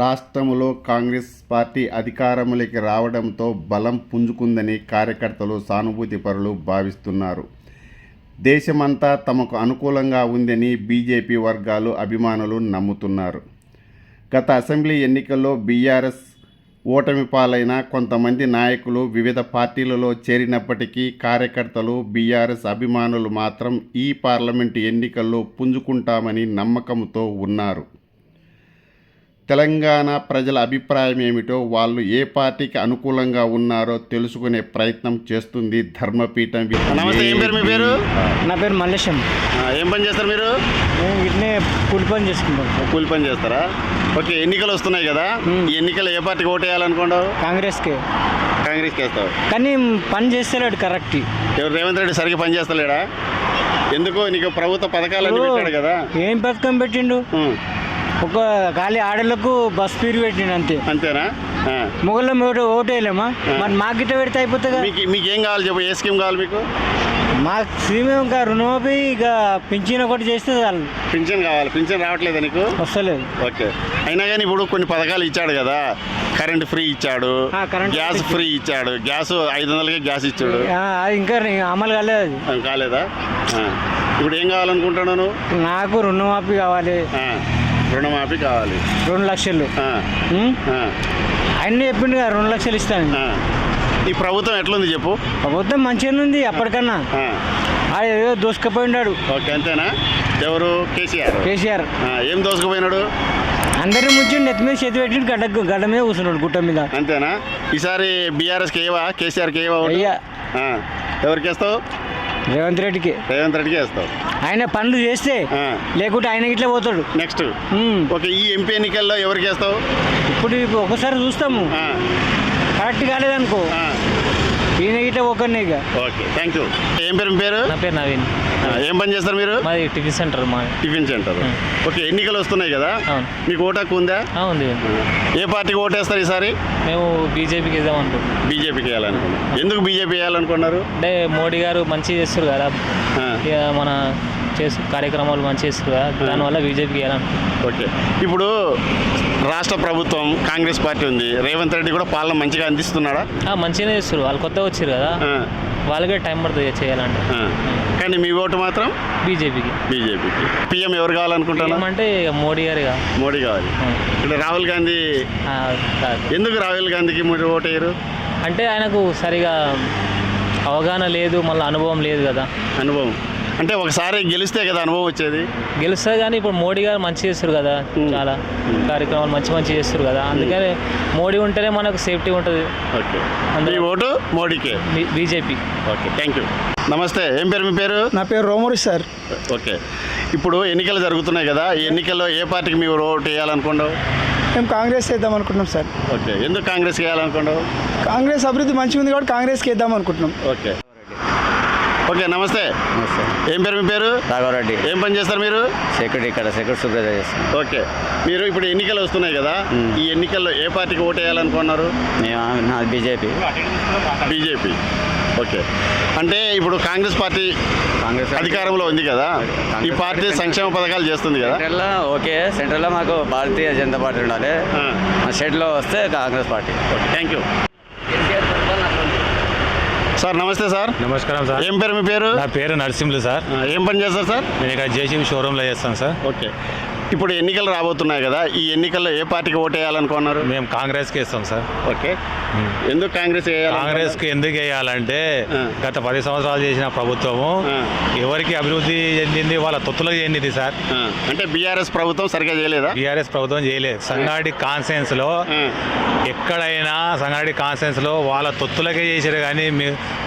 రాష్ట్రంలో కాంగ్రెస్ పార్టీ అధికారంలోకి రావడంతో బలం పుంజుకుందని కార్యకర్తలు సానుభూతి పరులు భావిస్తున్నారు. దేశమంతా తమకు అనుకూలంగా ఉందని బీజేపీ వర్గాలు అభిమానులు నమ్ముతున్నారు. గత అసెంబ్లీ ఎన్నికల్లో బీఆర్ఎస్ ఓటమి పాలైన కొంతమంది నాయకులు వివిధ పార్టీలలో చేరినప్పటికీ కార్యకర్తలు బీఆర్ఎస్ అభిమానులు మాత్రం ఈ పార్లమెంటు ఎన్నికల్లో పుంజుకుంటామని నమ్మకంతో ఉన్నారు. తెలంగాణ ప్రజల అభిప్రాయం ఏమిటో వాళ్ళు ఏ పార్టీకి అనుకూలంగా ఉన్నారో తెలుసుకునే ప్రయత్నం చేస్తుంది ధర్మపీఠం నమస్తే ఏం పేరు మీ పేరు? నా పేరు మల్లేశం. ఏం పని చేస్తారు మీరు? మేము వీటినే కూలి పని చేసుకుంటాం. కూలి పని చేస్తారా? ఓకే ఎన్నికలు వస్తున్నాయి కదా. ఈ ఎన్నికలు ఏ పార్టీకి ఓటు వేయాలనుకోండావు కాంగ్రెస్కి. కాంగ్రెస్కి వేస్తావు. కానీ పని చేస్తలేడు కరెక్ట్. ఎవరు రేవంత్ రెడ్డి సరిగ్గా పని చేస్తలేడా? ఎందుకు నీకు ప్రభుత్వ పథకాలన్నీ పెట్టాడు కదా. ఏం పథకం పెట్టిండు. ఒక ఖాళీ ఆడలకు బస్ ఫీరు పెట్టిండు అంతే. అంతేనా? ఆ. మొగల్లో ఓటు ఓటు వేయలేమా? మరి మాకు గిట్ట పెడితే అయిపోతుంది మీకు మీకు ఏం కావాలి చెప్పు? ఏ స్కీమ్ కావాలి మీకు? మా స్కీమ్ ఇంకా రుణమాఫీ ఇక పింఛన్ ఒకటి చేస్తే చాలు. పింఛన్ కావాలి. పింఛన్ రావట్లేదా నీకు? వస్తలేదు. ఓకే. అయినా కానీ ఇప్పుడు కొన్ని పథకాలు ఇచ్చాడు కదా. కరెంట్ ఫ్రీ ఇచ్చాడు. Gas free. ఇచ్చాడు. గ్యాస్ ఐదు వందలకే గ్యాస్ ఇచ్చాడు. ఇంకా అమలు కాలేదు. కాలేదా. ఇప్పుడు ఏం కావాలనుకుంటున్నావు నువ్వు? నాకు రుణమాఫీ కావాలి. రుణమాఫీ కావాలి. రెండు లక్షలు. అన్నీ చెప్పిండు కదా రెండు లక్షలు ఇస్తాను. ఈ ప్రభుత్వం ఎట్లుంది చెప్పు? ప్రభుత్వం మంచిగానే ఉంది. ఆడు ఏదో దోసుకుపోయినాడు ఓకే అంతేనా? ఎవరు? కేసీఆర్. కేసీఆర్. ఏం దోసుకుపోయినాడు? అందరిని ముంచి నెత్తి మీద చేతి పెట్టి గడ్డ గడ్డ మీద కూర్చున్నాడు గుట్ట మీద. అంతేనా? ఈసారి బీఆర్ఎస్కి ఏవా? కేసీఆర్కి ఏవా ఓటు? రేవంత్ రెడ్డికి. రేవంత్ రెడ్డికి వేస్తావు. ఆయన పనులు చేస్తే. లేకుంటే ఆయన ఇట్లా పోతాడు. నెక్స్ట్. ఓకే ఈ ఎంపీ ఎన్నికల్లో ఎవరికి వేస్తావు? ఇప్పుడు ఇప్పుడు ఒకసారి చూస్తాము. కరెక్ట్ కాలేదనుకో. ఈయన ఇట్లా ఒకరిని ఇక. ఓకే థ్యాంక్ యూ ఏం పేరు పేరు? నా పేరు నవీన్. ఏం పని చేస్తారు మీరు? మాది టిఫిన్ సెంటర్ మా టిఫిన్ సెంటర్. ఓకే ఎన్నికలు వస్తున్నాయి కదా. మీకు ఓటు హక్కు ఉందా? ఉంది. ఏ పార్టీకి ఓటేస్తారు ఈసారి? మేము బీజేపీకి ఇద్దాం అనుకుంటున్నాం. బీజేపీకి వేయాలనుకున్నారు. ఎందుకు బీజేపీ వేయాలనుకున్నారు? అంటే మోడీ గారు మంచి చేస్తారు కదా. ఇక మన చేసు కార్యక్రమాలు మంచి చేస్తారు కదా. దానివల్ల బీజేపీకి వేయాలనుకుంటున్నాం. ఓకే. ఇప్పుడు రాష్ట్ర ప్రభుత్వం కాంగ్రెస్ పార్టీ ఉంది. రేవంత్ రెడ్డి కూడా పాలన మంచిగా అందిస్తున్నాడా? మంచిగానే చేస్తారు. వాళ్ళు కొత్తగా వచ్చారు కదా. వాళ్ళకే టైం పడుతుంది చేయాలంటే. కానీ మీ ఓటు మాత్రం బీజేపీకి. బీజేపీకి. పిఎం ఎవరు కావాలనుకుంటున్నారు ఏమంటే ఇక మోడీ గారు మోడీ కావాలి. ఇక్కడ రాహుల్ గాంధీ. ఎందుకు రాహుల్ గాంధీకి మీరు ఓటు వేయరు అంటే ఆయనకు సరిగా అవగాహన లేదు మళ్ళీ అనుభవం లేదు కదా. అనుభవం. అంటే ఒకసారి గెలిస్తే కదా అనుభవం వచ్చేది? గెలుస్తుంది కానీ ఇప్పుడు మోడీ గారు మంచి చేస్తారు కదా చాలా కార్యక్రమాలు మంచి మంచి చేస్తారు కదా అందుకని మోడీ ఉంటేనే మనకు సేఫ్టీ ఉంటుంది. ఓకే. అందరూ- మీ ఓటు మోడీకే? బీజేపీ. Okay thank you. నమస్తే ఏం పేరు మీ పేరు? నా పేరు రోమరి సార్. ఓకే. ఇప్పుడు ఎన్నికలు జరుగుతున్నాయి కదా ఈ ఎన్నికల్లో ఏ పార్టీకి మీరు ఓటు వేయాలనుకున్నావు మేము కాంగ్రెస్ చేద్దాం అనుకుంటున్నాం సార్. ఓకే ఎందుకు కాంగ్రెస్ వేయాలనుకున్నావు కాంగ్రెస్ అభివృద్ధి మంచిగా ఉంది కాబట్టి కాంగ్రెస్కి వేద్దాం అనుకుంటున్నాం. ఓకే. ఓకే నమస్తే. ఏం పేరు మీ పేరు? రాఘవరెడ్డి. ఏం పని చేస్తారు మీరు? సెక్యూరిటీ ఇక్కడ సెక్యూరిటీ సూపర్వైజర్ చేస్తాం. ఓకే. మీరు ఇప్పుడు ఎన్నికలు వస్తున్నాయి కదా ఈ ఎన్నికల్లో ఏ పార్టీకి ఓటు వేయాలనుకున్నారు నాది బీజేపీ. బీజేపీ. ఓకే. అంటే ఇప్పుడు కాంగ్రెస్ పార్టీ కాంగ్రెస్ అధికారంలో ఉంది కదా ఈ పార్టీ సంక్షేమ పథకాలు చేస్తుంది కదా. సెంట్రల్లో ఓకే. సెంట్రల్లో మాకు భారతీయ జనతా పార్టీ ఉండాలి. స్టేట్లో వస్తే Congress party. Okay thank you. Sir నమస్తే సార్. నమస్కారం సార్. ఏం పేరు మీ పేరు? నా పేరు నరసింహులు సార్. ఏం పని చేస్తారు సార్? నేను ఇక్కడ జేసీబీ షోరూంలో చేస్తాను సార్. ఓకే. ఇప్పుడు ఎన్నికలు రాబోతున్నాయి కదా ఈ ఎన్నికల్లో ఏ పార్టీకి ఓటు వేయాలనుకున్నారు? మేము కాంగ్రెస్కి వేస్తాం సార్. ఓకే. ఎందుకు కాంగ్రెస్ కాంగ్రెస్కి ఎందుకు వేయాలంటే. గత పది సంవత్సరాలు చేసిన ప్రభుత్వము. ఎవరికి అభివృద్ధి చెందింది వాళ్ళ తొత్తులకు చెందింది సార్. అంటే బీఆర్ఎస్ ప్రభుత్వం సరిగ్గా చేయలేదా? బీఆర్ఎస్ ప్రభుత్వం చేయలేదు. సంగాడి కాన్సెన్స్లో ఆ, ఎక్కడైనా సంగాడి కాన్సెన్స్లో వాళ్ళ తొత్తులకే చేసారు కానీ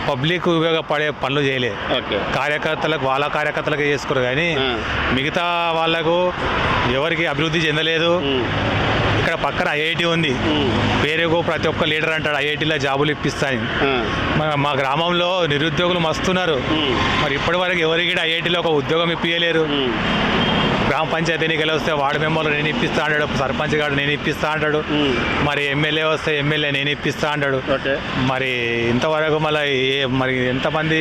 పబ్లిక్ ఉపయోగపడే పనులు చేయలేదు కార్యకర్తలకు వాళ్ళ కార్యకర్తలకే చేసుకోరు కానీ. మిగతా వాళ్ళకు ఎవరికి అభివృద్ధి చెందలేదు. ఇక్కడ పక్కన ఐఐటి ఉంది. పేరుకు ప్రతి ఒక్క లీడర్ అంటాడు ఐఐటీలో జాబులు ఇప్పిస్తాను ఆ, మా- మా గ్రామంలో నిరుద్యోగులు మస్తున్నారు. మరి ఇప్పటి వరకు ఎవరికి ఐఐటీలో ఒక ఉద్యోగం ఇప్పించలేరు గ్రామ పంచాయతీ ఎన్నికలు వస్తే వార్డు మెంబర్లు నేను ఇప్పిస్తా అంటాడు సర్పంచ్ గారు నేను ఇప్పిస్తా అంటాడు. మరి ఎమ్మెల్యే వస్తే ఎమ్మెల్యే నేను ఇప్పిస్తా అంటాడు. ఓకే. మరి ఇంతవరకు మళ్ళీ ఏ మరి ఎంతమంది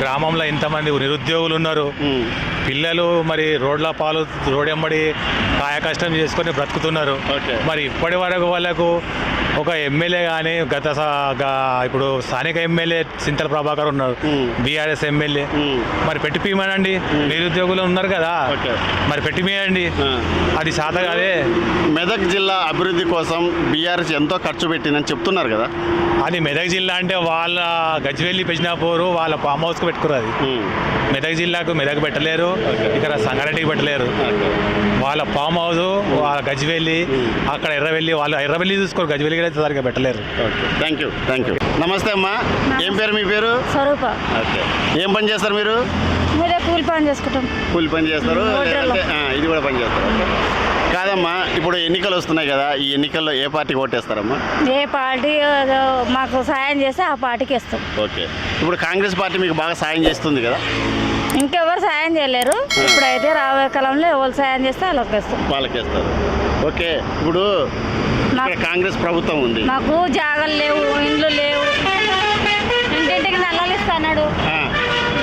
గ్రామంలో ఎంతమంది నిరుద్యోగులు ఉన్నారు? పిల్లలు మరి రోడ్ల పాలు రోడ్ ఎంబడి కాయ కష్టం చేసుకొని బ్రతుకుతున్నారు. ఓకే. మరి ఇప్పటి వరకు వాళ్ళకు ఒక ఎమ్మెల్యే కానీ గత ఇప్పుడు స్థానిక ఎమ్మెల్యే చింతల ప్రభాకర్ ఉన్నారు. BRS MLA. మ్మ్. మరి పెట్టిపోయమనండి నిరుద్యోగులు ఉన్నారు కదా. ఓకే. మరి పెట్టిపోయండి ఆ. అది శాత కాదే. మెదక్ జిల్లా అభివృద్ధి కోసం బీఆర్ఎస్ ఎంతో ఖర్చు పెట్టిందని చెప్తున్నారు కదా. అది మెదక్ జిల్లా అంటే వాళ్ళ గజ్వెల్లి పెంచినాపూరు వాళ్ళ ఫామ్ హౌస్కి పెట్టుకురు అది. మెదక్ జిల్లాకు మెదక్ పెట్టలేరు. ఇక్కడ సంగారెడ్డికి పెట్టలేరు. వాళ్ళ ఫామ్ హౌస్ వాళ్ళ గజ్వెల్లి అక్కడ ఎర్రవెల్లి వాళ్ళు ఎర్రవెల్లి చూసుకోరు. గజ్వెల్లికి అయితే సరిగ్గా పెట్టలేరు. Okay. Thank you thank you నమస్తే అమ్మా. ఏం పేరు మీ పేరు? స్వరూప. ఓకే. ఏం పని చేస్తారు మీరు? మీరే కూలి పని చేసుకుంటాం. కూలి పని చేస్తారు ఇది కూడా పని చేస్తారు. కాదమ్మా ఇప్పుడు ఎన్నికలు వస్తున్నాయి కదా ఈ ఎన్నికల్లో ఏ పార్టీకి ఓటేస్తారమ్మా? ఏ పార్టీ మాకు సాయం చేస్తే ఆ పార్టీకి ఇస్తాం ఓకే. ఇప్పుడు కాంగ్రెస్ పార్టీ మీకు బాగా సాయం చేస్తుంది కదా? ఇంకెవరు సాయం చేయలేరు. ఇప్పుడైతే రాబోయే కాలంలో ఎవరు సాయం చేస్తే వాళ్ళకి ఇస్తాం వాళ్ళకి వేస్తారు. ఓకే ఇప్పుడు ఇక్కడ కాంగ్రెస్ ప్రభుత్వం ఉంది. మాకు జాగలు లేవు ఇండ్లు లేవు. ఇంటింటికి నల్లలు ఇస్తాడు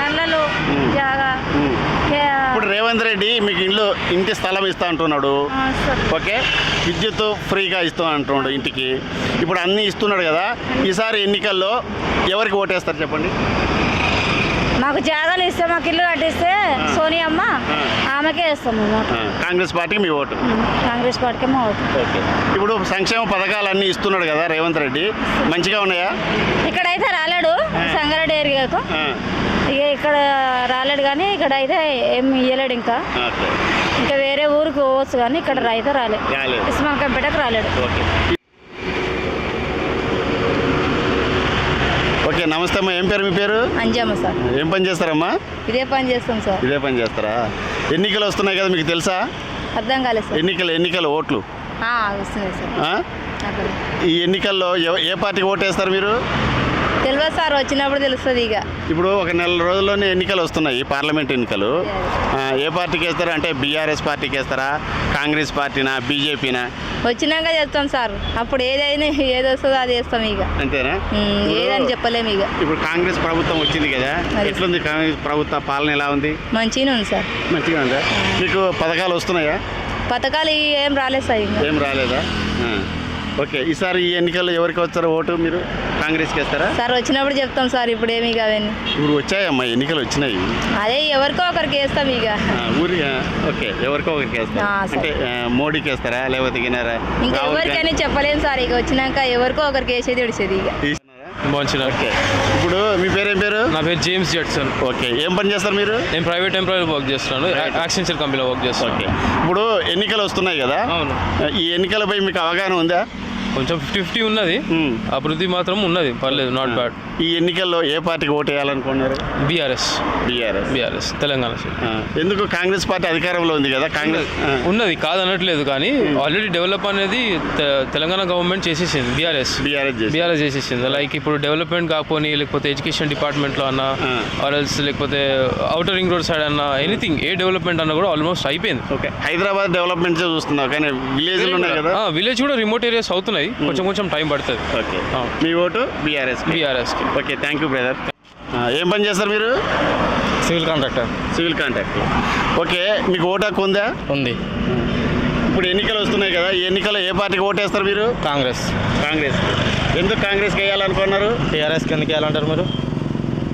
నల్లలు జాగా. ఇప్పుడు రేవంత్ రెడ్డి మీకు ఇంట్లో ఇంటి స్థలం ఇస్తా అంటున్నాడు. ఓకే విద్యుత్ ఫ్రీగా ఇస్తాం అంటున్నాడు ఇంటికి. ఇప్పుడు అన్నీ ఇస్తున్నాడు కదా ఈసారి ఎన్నికల్లో ఎవరికి ఓటేస్తారు చెప్పండి? మాకు జాగాలు ఇస్తే మాకు ఇల్లు కట్టిస్తే సోనియమ్మ ఆమెకే ఇస్తాం మేము ఓటు. ఆ, కాంగ్రెస్ పార్టీకి మీ ఓటు? కాంగ్రెస్ పార్టీకి మా ఓటు. ఇప్పుడు సంక్షేమ పథకాలు అన్నీ ఇస్తున్నాడు కదా రేవంత్ రెడ్డి. మంచిగా ఉన్నాయా? ఇక్కడైతే రాలేడు సంగారెడ్డి ఏరియాకు. ఇక ఇక్కడ రాలేడు కానీ ఇక్కడ అయితే ఏం ఇయ్యలేడు ఇంకా. ఇంకా వేరే ఊరికి పోవచ్చు కానీ ఇక్కడ అయితే రాలేదు రాలేదు. ఇస్మాన్ కంపేటకు రాలేడు ఓకే ఓకే నమస్తే అమ్మా. ఏం పేరు మీ పేరు? అంజమ్మ సార్. ఏం పని చేస్తారమ్మా? ఇదే పని చేస్తాం సార్. ఇదే పని చేస్తారా? ఎన్నికలు వస్తున్నాయి కదా మీకు తెలుసా? అర్థం కాలేదు సార్. ఎన్నికలు ఎన్నికలు ఓట్లు. వస్తుంది సార్. ఈ ఎన్నికల్లో ఏ పార్టీకి ఓటేస్తారు మీరు? తెలియదు సార్ వచ్చినప్పుడు తెలుస్తుంది ఇక. ఇప్పుడు ఒక నెల రోజుల్లోనే ఎన్నికలు వస్తున్నాయి పార్లమెంట్ ఎన్నికలు. ఆ, ఏ పార్టీకి వేస్తారు? అంటే బీఆర్ఎస్ పార్టీకి వేస్తారా? కాంగ్రెస్ పార్టీనా? బీజేపీనా? వచ్చినాక చెప్తాం సార్. అప్పుడు ఏదైనా ఏది వస్తుందో అది వేస్తాం ఇక. అంతేనా? ఉమ్, ఇప్పుడు- ఏదని చెప్పలేము ఇక. ఇప్పుడు కాంగ్రెస్ ప్రభుత్వం వచ్చింది కదా అది. ఎట్లుంది కాంగ్రెస్ ప్రభుత్వ పాలన ఎలా ఉంది? మంచిగానే ఉంది సార్. మంచిగా ఉందా? మీకు పథకాలు వస్తున్నాయా? పథకాలు ఏం రాలేదు సార్ ఇంకా. ఏం రాలేదా? ఆ. ఓకే ఈసారి ఈ ఎన్నికల్లో ఎవరికి వచ్చారో ఓటు మీరు కాంగ్రెస్కి వేస్తారా? సార్ వచ్చినప్పుడు చెప్తాం సార్ ఇప్పుడు ఏమి అవన్నీ ఇప్పుడు వచ్చాయమ్మా ఎన్నికలు వచ్చినాయి. అదే ఎవరికో ఒకరికి వేస్తాం ఇక. ఊరి ఓకే ఎవరికో ఒకరికి వేస్తారా. అంటే మోడీకి వేస్తారా లేకపోతే ఇంకా ఎవరికైనా చెప్పలేము సార్ ఇక వచ్చినాక ఎవరికో ఒకరికి వేసేది విడిచేది ఇక. ఓకే. ఇప్పుడు మీ పేరేం పేరు? నా పేరు జేమ్స్ జడ్సన్ ఓకే. ఏం పని చేస్తారు మీరు? నేను ప్రైవేట్ ఎంప్లాయీ వర్క్ చేస్తున్నాను. యాక్సెంచర్ కంపెనీలో వర్క్ చేస్తున్నాను. ఓకే. ఇప్పుడు ఎన్నికలు వస్తున్నాయి కదా. అవును. ఈ ఎన్నికలపై మీకు అవగాహన ఉందా? కొంచెం ఫిఫ్టీ ఫిఫ్టీ ఉన్నది. అభివృద్ధి మాత్రం ఉన్నది. పర్లేదు నాట్ బ్యాడ్ ఈ ఎన్నికల్లో ఏ పార్టీకి ఓటు వేయాలనుకున్నారు? బీఆర్ఎస్. బీఆర్ఎస్. బీఆర్ఎస్ తెలంగాణ. ఎందుకు కాంగ్రెస్ పార్టీ అధికారంలో ఉంది కదా కాంగ్రెస్ ఉన్నది. కాదనట్లేదు కానీ ఆల్రెడీ డెవలప్ అనేది తెలంగాణ గవర్నమెంట్ చేసేసింది బీఆర్ఎస్. బీఆర్ఎస్ బీఆర్ఎస్ చేసేసింది. లైక్ ఇప్పుడు డెవలప్మెంట్ కాకపోని లేకపోతే ఎడ్యుకేషన్ డిపార్ట్మెంట్లో అన్నా. ఆర్ఎల్స్ లేకపోతే అవుటర్ రింగ్ రోడ్ సైడ్ అన్నా ఎనీథింగ్ ఏ డెవలప్మెంట్ అన్నా కూడా ఆల్మోస్ట్ అయిపోయింది. ఓకే. హైదరాబాద్ డెవలప్మెంట్ చూస్తున్నావు కానీ విలేజ్లు ఉన్నాయి కదా. విలేజ్ కూడా రిమోట్ ఏరియాస్ అవుతున్నాయి. కొంచెం కొంచెం టైం పడుతుంది. ఓకే. మీ ఓటు బీఆర్ఎస్ బీఆర్ఎస్కి. Okay thank you brother. ఏం పని చేస్తారు మీరు? Civil contractor. Civil contact okay మీకు ఓటు హక్కు ఉందా? ఉంది. ఇప్పుడు ఎన్నికలు వస్తున్నాయి కదా ఈ ఎన్నికల్లో ఏ పార్టీకి ఓటేస్తారు మీరు? కాంగ్రెస్. కాంగ్రెస్. ఎందుకు కాంగ్రెస్కి వేయాలనుకున్నారు? టీఆర్ఎస్ కిందకి వెళ్ళాలంటారు మీరు?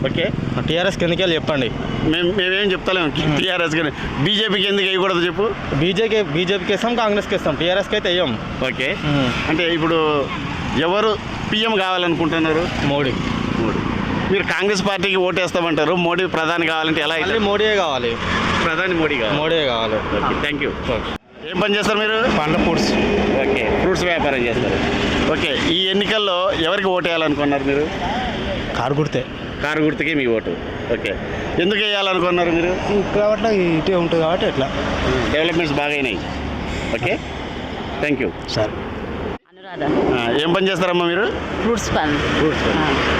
ఓకే. టీఆర్ఎస్ కిందకి వెళ్ళి చెప్పండి. మేము మేమేం చెప్తలేము టీఆర్ఎస్ కానీ బీజేపీకి ఎందుకు వేయకూడదు చెప్పు. బీజేపీ బీజేపీకి ఇస్తాం కాంగ్రెస్కి ఇస్తాం టీఆర్ఎస్కి అయితే వేయం. ఓకే. అంటే ఇప్పుడు ఎవరు పిఎం కావాలనుకుంటున్నారు? మోడీ. మోడీ. మీరు కాంగ్రెస్ పార్టీకి ఓటేస్తామంటారు. మోడీ ప్రధాని కావాలంటే ఎలా అవుతారు? మోడీయే కావాలి. ప్రధాని మోడీ కావాలి. మోడీయే కావాలి. ఓకే థ్యాంక్ యూ ఏం పని చేస్తారు మీరు? పండ్ల ఫ్రూట్స్. ఓకే ఫ్రూట్స్ వ్యాపారం చేస్తారు. ఓకే ఈ ఎన్నికల్లో ఎవరికి ఓటు వేయాలనుకున్నారు మీరు? కారు కుడితే. కారు గుర్తుకే మీ ఓటు. ఓకే. ఎందుకు వేయాలనుకున్నారు మీరు? ఇక్కడ అట్లా ఇటే ఉంటుంది కాబట్టి ఎట్లా డెవలప్మెంట్స్ బాగా అయినాయి. ఓకే? థ్యాంక్ యూ సరే. అనురాధ. ఏం పని చేస్తారమ్మా మీరు? ఫ్రూట్స్ పని. ఫ్రూట్స్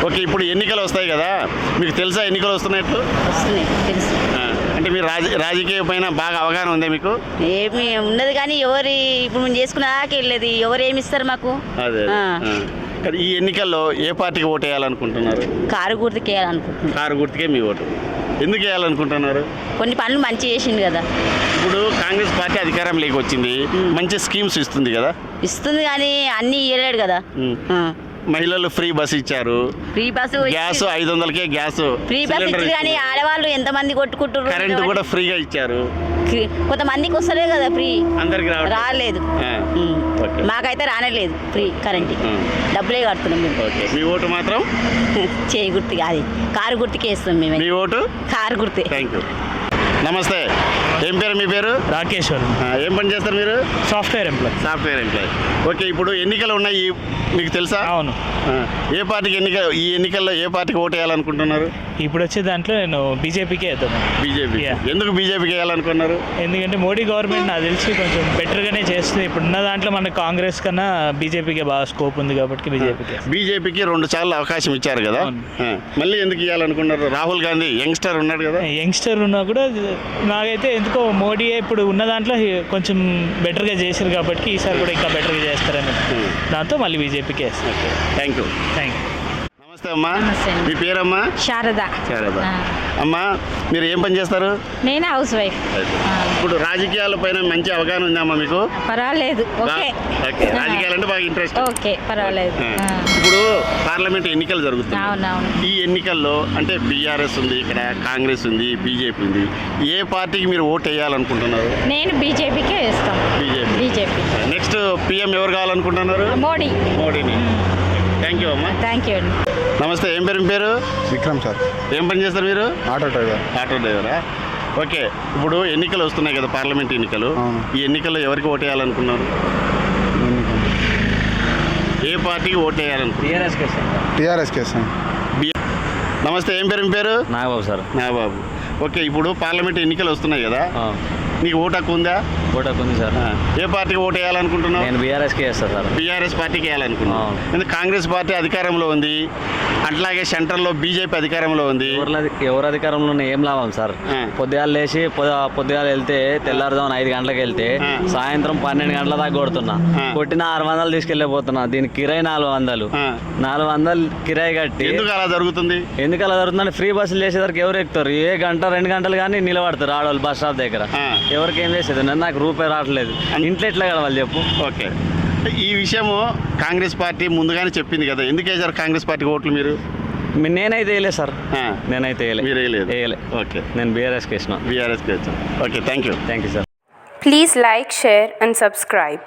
ఓకే ఇప్పుడు ఎన్నికలు వస్తాయి కదా మీకు తెలుసా ఎన్నికలు వస్తున్నట్టు వస్తున్నాయి తెలుసు. అంటే మీరు రాజ రాజకీయ పైన బాగా అవగాహన ఉందా మీకు? ఏమి ఉన్నది కానీ ఎవరి ఇప్పుడు మేము చేసుకున్న దాకా వెళ్ళేది ఎవరు ఏమి ఇస్తారు మాకు? అదే ఈ ఎన్నికల్లో ఏ పార్టీకి ఓటు వేయాలనుకుంటున్నారు? కారు గుర్తుకి వేయాలనుకుంటున్నాం కారు గుర్తుకే మీ ఓటు. ఎందుకు వేయాలనుకుంటున్నారు? కొన్ని పనులు మంచి చేసిండు కదా. ఇప్పుడు కాంగ్రెస్ పార్టీ అధికారంలోకి వచ్చింది మంచి స్కీమ్స్ ఇస్తుంది కదా. ఇస్తుంది కానీ అన్నీ ఇవ్వలేడు కదా. మహిళలు ఫ్రీ బస్ ఇచ్చారు. ఫ్రీ బస్సు గ్యాస్ ఐదు వందలకే గ్యాస్. ఫ్రీ బస్ సిలిండర్ ఇచ్చి కానీ. ఆడవాళ్ళు ఎంతమంది కొట్టుకుంటారు కరెంటు కూడా ఫ్రీగా ఇచ్చారు. కొంతమందికి వస్తలేదు కదా ఫ్రీ. అందరికి రావట్లేదు. రాలేదు. ఆ, ఉమ్. ఓకే. మాకైతే రానేలేదు ఫ్రీ కరెంట్. ఉమ్. డబ్బులే కడుతున్నాం మేము. ఓకే. మీ ఓటు మాత్రం? చేయి గుర్తు కాదు కారు గుర్తుకే వేస్తాం మేము. మీ ఓటు? కారు గుర్తే. థ్యాంక్ యూ నమస్తే. ఏం పేరు మీ పేరు? రాకేశ్వర్. ఆ, ఏం పని చేస్తారు మీరు? Software employee software employee okay ఇప్పుడు ఎన్నికలు ఉన్నాయి మీకు తెలుసా? అవును. ఏ పార్టీకి ఎన్నిక ఈ ఎన్నికల్లో ఏ పార్టీకి ఓటు వేయాలనుకుంటున్నారు ఇప్పుడు వచ్చే దాంట్లో నేను బీజేపీకే వేద్దాం బీజేపీ. ఎందుకు బీజేపీకి వేయాలనుకున్నారు? ఎందుకంటే మోడీ గవర్నమెంట్ నాకు తెలిసి కొంచెం బెటర్గానే చేస్తుంది. ఇప్పుడున్న దాంట్లో మన కాంగ్రెస్ కన్నా బీజేపీకే బాగా స్కోప్ ఉంది కాబట్టి బీజేపీకి. బీజేపీకి రెండు సార్లు అవకాశం ఇచ్చారు కదా? మళ్ళీ ఎందుకు ఇవ్వాలనుకున్నారు? రాహుల్ గాంధీ యంగ్స్టర్ ఉన్నాడు కదా? యంగ్స్టర్ ఉన్నా కూడా నాకైతే ఎందుకో మోడీ ఇప్పుడు ఉన్న దాంట్లో కొంచెం బెటర్గా చేశారు కాబట్టి ఈసారి కూడా ఇంకా బెటర్గా చేస్తారని దాంతో మళ్ళీ బీజేపీకి వేస్తారు. థ్యాంక్ యూ థ్యాంక్ యూ నమస్తే అమ్మా నమస్తే. మీ పేరమ్మా? శారద. శారదా. అమ్మా మీరు ఏం పని చేస్తారు? నేను హౌస్ వైఫ్. ఇప్పుడు రాజకీయాల పైన మంచి అవగాహన ఉందమ్మా మీకు? పర్వాలేదు. ఓకే. రాజకీయాలంటే బాగా ఇంట్రెస్ట్ ఓకే పర్వాలేదు. ఇప్పుడు పార్లమెంట్ ఎన్నికలు జరుగుతున్నాయి. ఈ ఎన్నికల్లో అంటే బీఆర్ఎస్ ఉంది ఇక్కడ కాంగ్రెస్ ఉంది బీజేపీ ఉంది. ఏ పార్టీకి మీరు ఓటు వేయాలనుకుంటున్నారు? నేను బీజేపీకే వేస్తాం. బీజేపీ. బీజేపీ. నెక్స్ట్ పిఎం ఎవరు కావాలనుకుంటున్నారు? మోడీ. మోడీని. థ్యాంక్ యూ అమ్మా. థ్యాంక్ యూ అండి. నమస్తే ఏం పేరు మీ పేరు? విక్రమ్ సార్. ఏం పని చేస్తారు మీరు? Auto driver. ఆటో డ్రైవరా? ఓకే ఇప్పుడు ఎన్నికలు వస్తున్నాయి కదా పార్లమెంట్ ఎన్నికలు. ఈ ఎన్నికల్లో ఎవరికి ఓటు వేయాలనుకున్నారు ఏ పార్టీకి ఓటు వేయాలనుకున్నారు టీఆర్ఎస్ కేసాం నమస్తే ఏం పేరు మీ పేరు? నాగబాబు సార్. నా బాబు ఓకే ఇప్పుడు పార్లమెంట్ ఎన్నికలు వస్తున్నాయి కదా. నీకు ఓటు హక్కు ఉందా ఓటకు ఉంది సార్ ఏ పార్టీకి ఓటు వేయాలనుకుంటున్నావు? నేను బీఆర్ఎస్కి వేస్తాను సార్. బీఆర్ఎస్ పార్టీకి వేయాలనుకున్నావు అవును. ఎందుకంటే కాంగ్రెస్ పార్టీ అధికారంలో ఉంది? అట్లాగే సెంట్రల్లో బీజేపీ అధికారంలో ఉంది. ఎవరు అధికారంలో ఉన్న ఏం లాభం సార్. పొద్దుగాల లేచి పొద పొద్దుగాల వెళ్తే తెల్లారుదాం ఐదు గంటలకు వెళ్తే. సాయంత్రం పన్నెండు గంటల దాకా కొడుతున్నా. కొట్టిన ఆరు వందలు తీసుకెళ్ళిపోతున్నా. దీనికి కిరాయి నాలుగు వందలు. నాలుగు వందలు కిరాయి కట్టి ఎందుకు అలా జరుగుతుంది? ఎందుకు అలా జరుగుతుందంటే ఫ్రీ బస్సులు చేసేసరికి ఎవరు ఎక్కుతారు? ఏ గంట రెండు గంటలు కానీ నిలబడతారు ఆడవాళ్ళు బస్ స్టాప్ దగ్గర. ఎవరికి ఏం చేసేది? నన్ను నాకు రూపాయి రావట్లేదు. ఇంట్లో ఎట్లా గడవాలి చెప్పు? ఓకే. ఈ విషయము కాంగ్రెస్ పార్టీ ముందుగానే చెప్పింది కదా. ఎందుకు వేశారు కాంగ్రెస్ పార్టీకి ఓట్లు మీరు? నేనైతే వేయలే సార్. నేనైతే వేయలేదు. వేయలే. ఓకే. నేను బీఆర్ఎస్కి వేసిన. బీఆర్ఎస్కి వచ్చాం okay thank you thank you sir Please like, share, and subscribe.